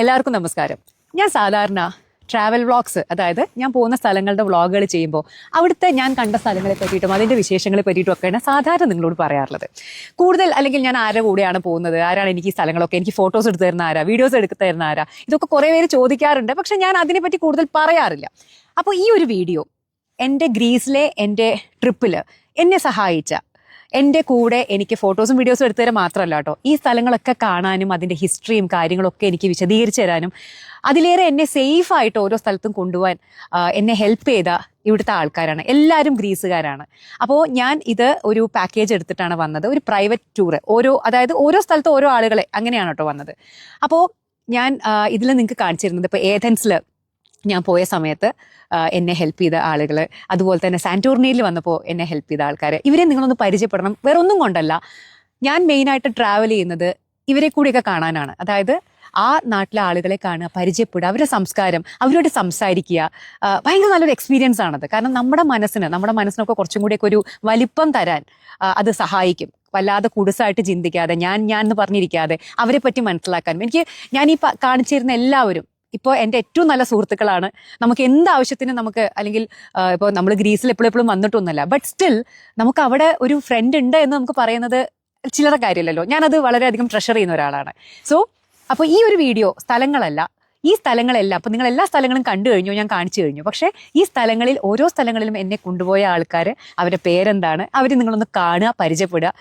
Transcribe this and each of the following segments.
എല്ലാവർക്കും നമസ്കാരം. ഞാൻ സാധാരണ ട്രാവൽ വ്ളോഗ്സ് അതായത് ഞാൻ പോകുന്ന സ്ഥലങ്ങളുടെ വ്ളോഗുകൾ ചെയ്യുമ്പോൾ അവിടുത്തെ ഞാൻ കണ്ട സ്ഥലങ്ങളെ പറ്റിയിട്ടും അതിന്റെ വിശേഷങ്ങളെ പറ്റിയിട്ടും ഒക്കെയാണ് സാധാരണ നിങ്ങളോട് പറയാറുള്ളത്. കൂടുതൽ അല്ലെങ്കിൽ ഞാൻ ആരുടെ കൂടെയാണ് പോകുന്നത് ആരാണ് എനിക്ക് സ്ഥലങ്ങളൊക്കെ എനിക്ക് ഫോട്ടോസ് എടുത്ത് തരുന്ന ആരാ വീഡിയോസ് എടുത്ത് തരുന്ന ആരാ ഇതൊക്കെ കുറേ പേര് ചോദിക്കാറുണ്ട് പക്ഷെ ഞാൻ അതിനെപ്പറ്റി കൂടുതൽ പറയാറില്ല. അപ്പോൾ ഈ ഒരു വീഡിയോ എന്റെ ഗ്രീസിലെ എന്റെ ട്രിപ്പിൽ എന്നെ സഹായിച്ച എന്റെ കൂടെ എനിക്ക് ഫോട്ടോസും വീഡിയോസും എടുത്തു തരാൻ മാത്രമല്ല കേട്ടോ. ഈ സ്ഥലങ്ങളൊക്കെ കാണാനും അതിന്റെ ഹിസ്റ്ററിയും കാര്യങ്ങളൊക്കെ എനിക്ക് വിശദീകരിച്ചു തരാനും അതിലേറെ എന്നെ സേഫ് ആയിട്ട് ഓരോ സ്ഥലത്തും കൊണ്ടുപോകാൻ എന്നെ ഹെൽപ്പ് ചെയ്ത ഇവിടുത്തെ ആൾക്കാരാണ്. എല്ലാവരും ഗ്രീസുകാരാണ്. അപ്പോൾ ഞാൻ ഇത് ഒരു പാക്കേജ് എടുത്തിട്ടാണ് വന്നത്. ഒരു പ്രൈവറ്റ് ടൂറ് ഓരോ അതായത് ഓരോ സ്ഥലത്ത് ഓരോ ആളുകളെ അങ്ങനെയാണ് കേട്ടോ വന്നത്. അപ്പോൾ ഞാൻ ഇതിൽ നിങ്ങൾക്ക് കാണിച്ചിരുന്നത് ഇപ്പോൾ ഏഥൻസിൽ ഞാൻ പോയ സമയത്ത് എന്നെ ഹെൽപ്പ് ചെയ്ത ആളുകൾ അതുപോലെ തന്നെ സാന്റോർണിയിൽ വന്നപ്പോൾ എന്നെ ഹെൽപ്പ് ചെയ്ത ആൾക്കാർ ഇവരെ നിങ്ങളൊന്ന് പരിചയപ്പെടണം. വേറെ ഒന്നും കൊണ്ടല്ല. ഞാൻ മെയിനായിട്ട് ട്രാവൽ ചെയ്യുന്നത് ഇവരെ കൂടിയൊക്കെ കാണാനാണ്. അതായത് ആ നാട്ടിലെ ആളുകളെ കാണുക പരിചയപ്പെടുക അവരുടെ സംസ്കാരം അവരോട് സംസാരിക്കുക ഭയങ്കര നല്ലൊരു എക്സ്പീരിയൻസ് ആണത്. കാരണം നമ്മുടെ മനസ്സിന് നമ്മുടെ മനസ്സിനൊക്കെ കുറച്ചും കൂടിയൊക്കെ ഒരു വലിപ്പം തരാൻ അത് സഹായിക്കും. വല്ലാതെ കുടുസായിട്ട് ചിന്തിക്കാതെ ഞാൻ ഞാൻ എന്ന് പറഞ്ഞിരിക്കാതെ അവരെ പറ്റി മനസ്സിലാക്കാനും എനിക്ക് ഞാൻ ഈ കാണിച്ചിരുന്ന എല്ലാവരും ഇപ്പോൾ എന്റെ ഏറ്റവും നല്ല സുഹൃത്തുക്കളാണ്. നമുക്ക് എന്ത് ആവശ്യത്തിന് നമുക്ക് അല്ലെങ്കിൽ ഇപ്പോൾ നമ്മൾ ഗ്രീസിൽ എപ്പോഴും എപ്പോഴും വന്നിട്ടൊന്നുമല്ല. ബട്ട് സ്റ്റിൽ നമുക്ക് അവിടെ ഒരു ഫ്രണ്ട് ഉണ്ട് എന്ന് നമുക്ക് പറയുന്നത് ചിലരുടെ കാര്യമല്ലല്ലോ. ഞാനത് വളരെയധികം ട്രഷർ ചെയ്യുന്ന ഒരാളാണ്. സോ അപ്പോൾ ഈ ഒരു വീഡിയോ സ്ഥലങ്ങളല്ല. ഈ സ്ഥലങ്ങളെല്ലാം അപ്പോൾ നിങ്ങൾ എല്ലാ സ്ഥലങ്ങളും കണ്ടു കഴിഞ്ഞു ഞാൻ കാണിച്ചു കഴിഞ്ഞു. പക്ഷേ ഈ സ്ഥലങ്ങളിൽ ഓരോ സ്ഥലങ്ങളിലും എന്നെ കൊണ്ടുപോയ ആൾക്കാർ അവരുടെ പേരെന്താണ് അവർ നിങ്ങളൊന്ന് കാണുക പരിചയപ്പെടുക.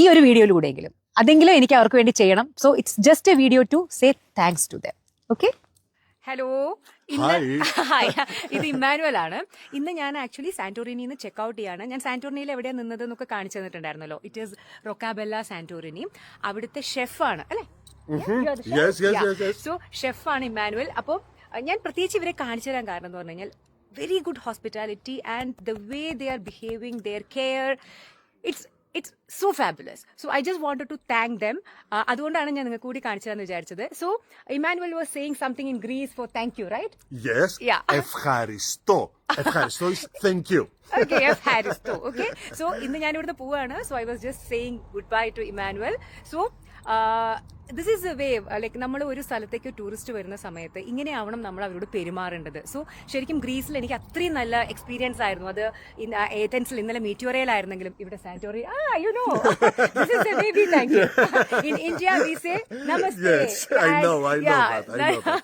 ഈ ഒരു വീഡിയോയിലൂടെയെങ്കിലും. അതെങ്കിലും എനിക്ക് അവർക്ക് വേണ്ടി ചെയ്യണം. So it's just a video to say thanks to them okay hello ഇന്ന് ഹായ് ഇത് ഇമ്മാനുവൽ ആണ് ഇന്ന് ഞാൻ ആക്ച്വലി സാന്റോറിനിയിൽ നിന്ന് ചെക്ക് ഔട്ട് ചെയ്യാണ്. ഞാൻ സാന്റോറിനിയിൽ എവിടെയാണ് നിന്നത് എന്നൊക്കെ കാണിച്ചു തന്നിട്ടുണ്ടായിരുന്നല്ലോ. ഇറ്റ് ഈസ് റൊക്കാബെല്ല സാന്റോറിനി അവിടുത്തെ ഷെഫാണ് അല്ലേ. സോ ഷെഫാണ് ഇമ്മാനുവൽ. അപ്പോൾ ഞാൻ പ്രത്യേകിച്ച് ഇവരെ കാണിച്ചു തരാൻ കാരണം എന്ന് പറഞ്ഞു കഴിഞ്ഞാൽ very good hospitality and the way they are behaving their care it's it's so fabulous so I just want to thank them അതുകൊണ്ടാണ് ഞാൻ നിങ്ങൾക്ക് കൂടി കാണിച്ചതെന്ന് വിചാരിച്ചത്. So Emmanuel was saying something in Greece for thank you right so ഇന്ന് ഞാൻ ഇവിടുന്ന് പോവാണ്. So I was just saying good bye to Emmanuel so this is a way like നമ്മൾ ഒരു സ്ഥലത്തേക്ക് ടൂറിസ്റ്റ് വരുന്ന സമയത്ത് ഇങ്ങനെയാവണം നമ്മൾ അവരോട് പെരുമാറേണ്ടത് സോ ശരിക്കും ഗ്രീസിൽ എനിക്ക് അത്രയും നല്ല എക്സ്പീരിയൻസ് ആയിരുന്നു അത് ഏതൻസിൽ ഇന്നലെ മീറ്റോറിയലായിരുന്നെങ്കിലും ഇവിടെ സാന്റോറി ആ you know this is a way we thank you in India we say namaste Yes, I know, I know that, I know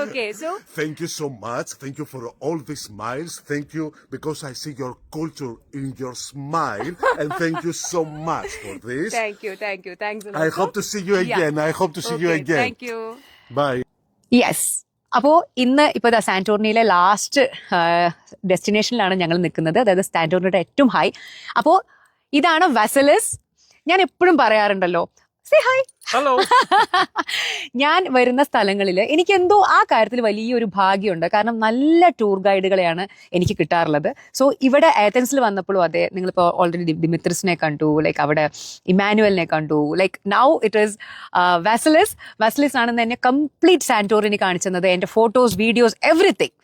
okay so Thank you so much. Thank you for all the smiles. Thank you because I see your culture in your smile. and thank you so much for this. Thank you thank you lot. I hope to see you again. I hope to see you again. Thank you. Bye. Yes അപ്പോൾ ഇന്ന് ഇപ്പോൾ ദാ സാന്റോർണിയിലെ last ഡെസ്റ്റിനേഷനിലാണ് ഞങ്ങൾ നിൽക്കുന്നത് അതായത് സാന്റോർണിയുടെ ഏറ്റവും high അപ്പോൾ ഇതാണ് വെസലസ് ഞാൻ എപ്പോഴും പറയാറുണ്ടല്ലോ സേ ഹായ് ഹലോ ഞാൻ വരുന്ന സ്ഥലങ്ങളിൽ എനിക്ക് എന്തോ ആ കാര്യത്തിൽ വലിയൊരു ഭാഗ്യമുണ്ട്. കാരണം നല്ല ടൂർ ഗൈഡുകളെയാണ് എനിക്ക് കിട്ടാറുള്ളത്. സോ ഇവിടെ ഏത്തൻസിൽ വന്നപ്പോഴും അതെ നിങ്ങളിപ്പോൾ ഓൾറെഡി ഡിമിത്രിസിനെ കണ്ടു ലൈക്ക് അവിടെ ഇമാനുവലിനെ കണ്ടു. Like now it is Vasilis Vasilis ആണെന്ന് എന്നെ കംപ്ലീറ്റ് സാന്റോറിനി കാണിച്ചത് എന്റെ ഫോട്ടോസ് വീഡിയോസ് എവറിത്തിങ്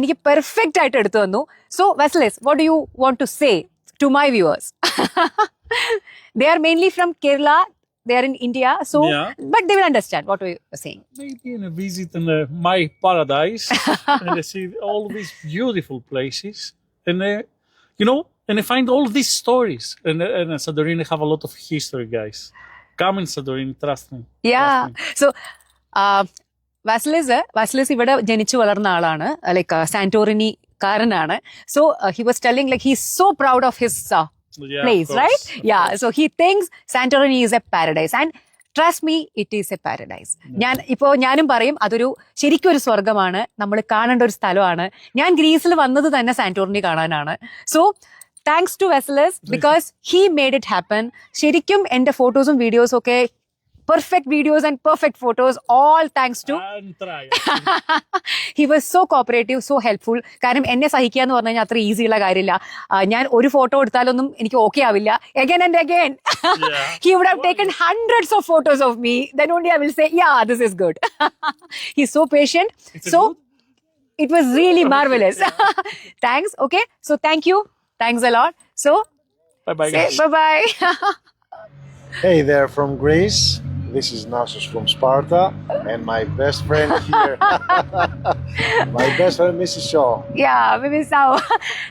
എനിക്ക് പെർഫെക്റ്റ് ആയിട്ട് എടുത്തു വന്നു so Vasilis what do you want to say to my viewers they are mainly from Kerala. They are in India, so Yeah. but they will understand what we are saying. Maybe in a visit in uh, my paradise and they see all these beautiful places and uh, you know and I find all these stories and, uh, and uh, Santorini have a lot of history guys come in Santorini trust me Yeah. Trust me. So, uh, Vasilis Vasilis ഇവിടെ ജനിച്ചു വളർന്ന ആളാണ് like Santorini കാരനാണ് so he was telling like he so proud of his Yeah, place, right? Yeah. So he thinks Santorini is a paradise. And trust me it is a paradise ഞാൻ ഇപ്പോൾ ഞാനും പറയും അതൊരു ശരിക്കും ഒരു സ്വർഗമാണ് നമ്മൾ കാണേണ്ട ഒരു സ്ഥലമാണ്. ഞാൻ ഗ്രീസിൽ വന്നത് തന്നെ സാന്റോറിനി കാണാനാണ്. So thanks to Vasilis because he made it happen ശരിക്കും എന്റെ ഫോട്ടോസും വീഡിയോസും ഒക്കെ perfect videos and perfect photos all thanks to and try he was so cooperative so helpful കാരണം എന്നെ സഹിക്കുക എന്ന് പറഞ്ഞു കഴിഞ്ഞാൽ അത്ര ഈസി ഉള്ള കാര്യമില്ല ആ, ഞാൻ ഒരു ഫോട്ടോ എടുത്താലൊന്നും എനിക്ക് ഓക്കെ ആവില്ല again and again Yeah. he would have taken hundreds of photos of me then only i will say yeah this is good he's so patient It's a so good? it was really marvelous thanks okay so thank you thanks a lot so bye bye say guys bye bye Hey there from Greece. This is Nasus from Sparta, and my best friend here, my best friend Mrs. Shaw. Hope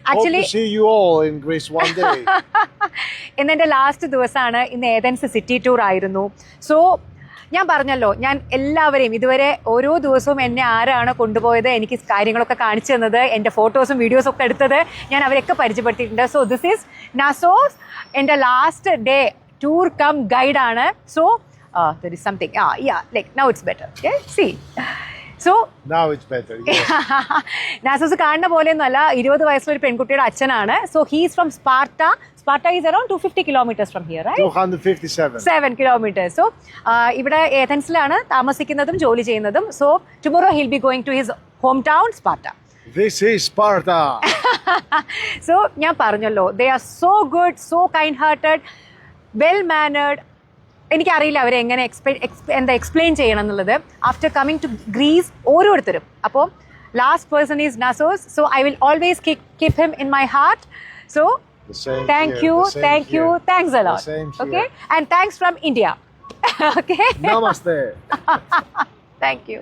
actually to see you all in Greece one day. ഇന്ന് എന്റെ last ദിവസമാണ് ഇന്ന് Athens city tour ആയിരുന്നു so ഞാൻ പറഞ്ഞല്ലോ ഞാൻ എല്ലാവരെയും ഇതുവരെ ഓരോ ദിവസവും എന്നെ ആരാണ് കൊണ്ടുപോയത് എനിക്ക് കാര്യങ്ങളൊക്കെ കാണിച്ചു തന്നത് എന്റെ ഫോട്ടോസും വീഡിയോസും ഒക്കെ എടുത്തത് ഞാൻ അവരൊക്കെ പരിചയപ്പെടുത്തിയിട്ടുണ്ട് സോ ദിസ് ഈസ് നസോസ് എന്റെ last day tour cum ഗൈഡാണ് so there there is something. Yeah yeah, like see so now it's better. Yes. Nassos കാണുന്ന പോലെയൊന്നും അല്ല ഇരുപത് വയസ്സുള്ള ഒരു പെൺകുട്ടിയുടെ അച്ഛനാണ് so he's from Sparta Sparta is around two fifty kilometres from here 257. Seven kilometres so ഇവിടെ ഏഥൻസിലാണ് താമസിക്കുന്നതും ജോലി ചെയ്യുന്നതും so tomorrow he'll be going to his home town Sparta This is Sparta. So ഞാൻ പറഞ്ഞല്ലോ they are so good so kind hearted well mannered എനിക്കറിയില്ല അവരെ എങ്ങനെ എക്സ്പ്ലെ എന്താ എക്സ്പ്ലെയിൻ ചെയ്യണം എന്നുള്ളത്. ആഫ്റ്റർ കമ്മിങ് ടു ഗ്രീസ് ഓരോരുത്തരും. അപ്പോൾ last person is Nassos so I will always keep him in my heart so thank you thank you. Thanks a lot. Okay and thanks from India okay thank you